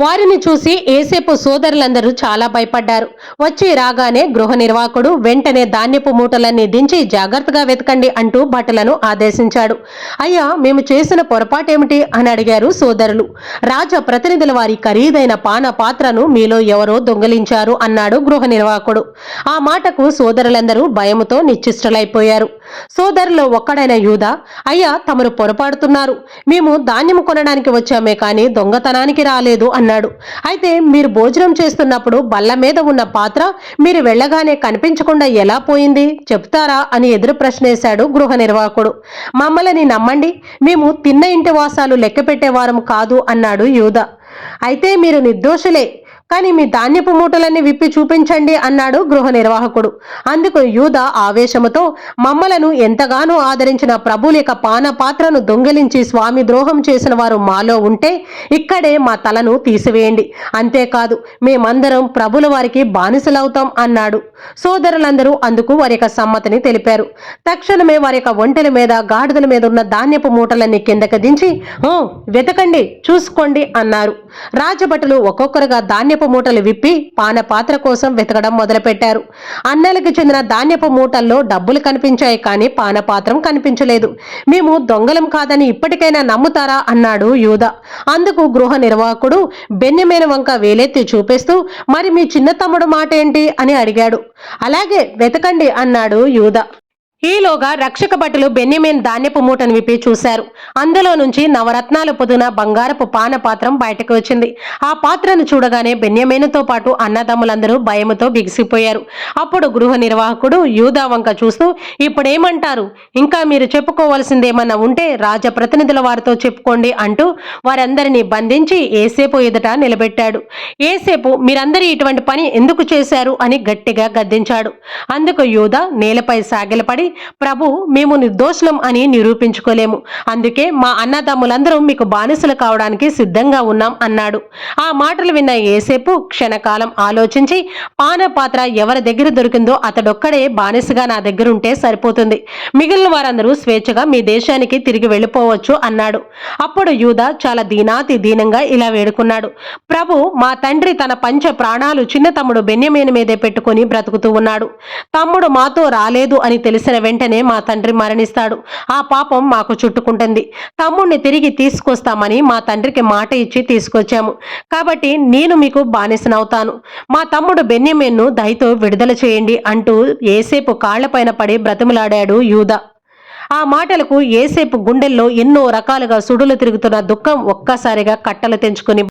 వారిని చూసి ఏసేపు సోదరులందరూ చాలా భయపడ్డారు. వచ్చి రాగానే గృహ నిర్వాహకుడు వెంటనే ధాన్యపు మూటలన్నీ దించి జాగ్రత్తగా వెతకండి అంటూ భటులను ఆదేశించాడు. అయ్యా మేము చేసిన పొరపాటేమిటి? అని అడిగారు సోదరులు. రాజ ప్రతినిధుల వారి ఖరీదైన పాన పాత్రను మీలో ఎవరో దొంగిలించారు అన్నాడు గృహ నిర్వాహకుడు. ఆ మాటకు సోదరులందరూ భయముతో నిశ్చిష్టులైపోయారు. సోదరులో ఒక్కడైన యూదా అయ్యా తమరు పొరపాడుతున్నారు మేము ధాన్యం కొనడానికి వచ్చామే కానీ దొంగతనానికి రాలేదు అన్నాడు. అయితే మీరు భోజనం చేస్తున్నప్పుడు బల్ల మీద ఉన్న పాత్ర మీరు వెళ్ళగానే కనిపించకుండా ఎలా పోయింది? చెప్తారా? అని ఎదురు ప్రశ్నేశాడు గృహ నిర్వాహకుడు. మమ్మల్ని నమ్మండి. మేము తిన్న ఇంటి వాసాలు లెక్క పెట్టేవారం కాదు అన్నాడు యూద. అయితే మీరు నిర్దోషులే. కానీ మీ ధాన్యపు మూటలన్నీ విప్పి చూపించండి అన్నాడు గృహ నిర్వాహకుడు. అందుకు యూద ఆవేశముతో మమ్మలను ఎంతగానో ఆదరించిన ప్రభుల యొక్క పాన పాత్రను దొంగిలించి స్వామి ద్రోహం చేసిన వారు మాలో ఉంటే ఇక్కడే మా తలను తీసివేయండి. అంతేకాదు మేమందరం ప్రభుల వారికి బానిసలవుతాం అన్నాడు. సోదరులందరూ అందుకు వారి యొక్క సమ్మతిని తెలిపారు. తక్షణమే వారి యొక్క ఒంటెల మీద గాడిదల మీద ఉన్న ధాన్యపు మూటలన్నీ కిందకి దించి వెతకండి చూసుకోండి అన్నారు. రాజభటులు ఒక్కొక్కరుగా ధాన్యపు మూటలు విప్పి పానపాత్ర కోసం వెతకడం మొదలుపెట్టారు. అన్నలకు చెందిన ధాన్యపు మూటల్లో డబ్బులు కనిపించాయి కానీ పానపాత్రం కనిపించలేదు. మేము దొంగలం కాదని ఇప్పటికైనా నమ్ముతారా? అన్నాడు యూద. అందుకు గృహ నిర్వాహకుడు బెన్యమైన వంక వేలెత్తి చూపిస్తూ మరి మీ చిన్న తమ్ముడు మాట ఏంటి అని అడిగాడు. అలాగే వెతకండి అన్నాడు యూద. ఈలోగా రక్షక భటులు బెన్యమీన్ ధాన్యపు మూటను విప్పి చూశారు. అందులో నుంచి నవరత్నాలు పొదున బంగారపు పాన పాత్రం బయటకు వచ్చింది. ఆ పాత్రను చూడగానే బెన్యమేనుతో పాటు అన్నదమ్ములందరూ భయముతో బిగిసిపోయారు. అప్పుడు గృహ నిర్వాహకుడు యూదా వంక చూస్తూ ఇప్పుడేమంటారు? ఇంకా మీరు చెప్పుకోవాల్సిందేమన్నా ఉంటే రాజ ప్రతినిధుల వారితో చెప్పుకోండి అంటూ వారందరినీ బంధించి ఏసేపు ఎదుట నిలబెట్టాడు. ఏసేపు మీరందరూ ఇటువంటి పని ఎందుకు చేశారు? అని గట్టిగా గద్దించాడు. అందుకు యూదా నేలపై సాగిలపడి ప్రభు మేము నిర్దోషులం అని నిరూపించుకోలేము. అందుకే మా అన్నదమ్ములందరూ మీకు బానిసలు కావడానికి సిద్ధంగా ఉన్నాం అన్నాడు. ఆ మాటలు విన్న ఏసేపు క్షణకాలం ఆలోచించి పాన పాత్ర ఎవరి దగ్గర దొరికిందో అతడొక్కడే బానిసగా నా దగ్గర ఉంటే సరిపోతుంది. మిగిలిన వారందరూ స్వేచ్ఛగా మీ దేశానికి తిరిగి వెళ్ళిపోవచ్చు అన్నాడు. అప్పుడు యూదా చాలా దీనాతి దీనంగా ఇలా వేడుకున్నాడు. ప్రభు మా తండ్రి తన పంచ ప్రాణాలు చిన్న తమ్ముడు బెన్యమీన మీదే పెట్టుకుని బ్రతుకుతూ ఉన్నాడు. తమ్ముడు మాతో రాలేదు అని తెలిసిన వెంటనే మా తండ్రి మరణిస్తాడు. ఆ పాపం మాకు చుట్టుకుంటుంది. తమ్ముణ్ణి తిరిగి తీసుకొస్తామని మా తండ్రికి మాట ఇచ్చి తీసుకొచ్చాము. కాబట్టి నేను మీకు బానిసనవుతాను. మా తమ్ముడు బెన్యమీన్ను దయతో విడుదల చేయండి అంటూ ఏసేపు కాళ్ళపైన పడి బ్రతిమలాడాడు యూదా. ఆ మాటలకు ఏసేపు గుండెల్లో ఎన్నో రకాలుగా సుడులు తిరుగుతున్న దుఃఖం ఒక్కసారిగా కట్టలు తెంచుకుని